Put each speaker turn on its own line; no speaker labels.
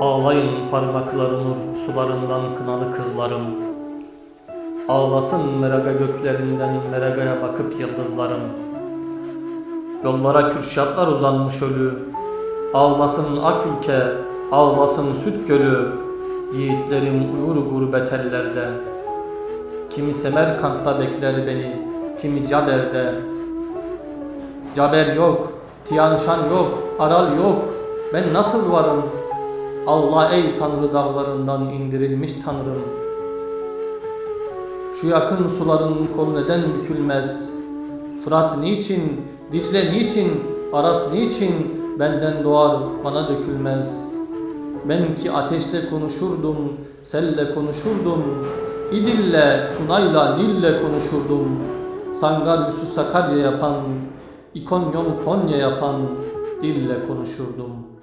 Ağlayın parmakları nur sularından kınalı kızlarım. Ağlasın meraga göklerinden meragaya bakıp yıldızlarım. Yollara kürşatlar uzanmış ölü. Ağlasın ak ülke, ağlasın süt gölü. Yiğitlerim uyur gurbet ellerde. Kimi Semerkant'ta bekler beni, kimi Caber'de. Caber yok, Tiyanşan yok, Aral yok. Ben nasıl varım? Allah ey Tanrı dağlarından indirilmiş Tanrım. Şu yakın suların kolu neden bükülmez? Fırat niçin, Dicle niçin, Aras niçin benden doğar bana dökülmez? Ben ki ateşle konuşurdum, selle konuşurdum, İdil'le, Tuna'yla, Nil'le konuşurdum. Sangaryus'u Sakarya yapan, İkonyon Konya yapan dille konuşurdum.''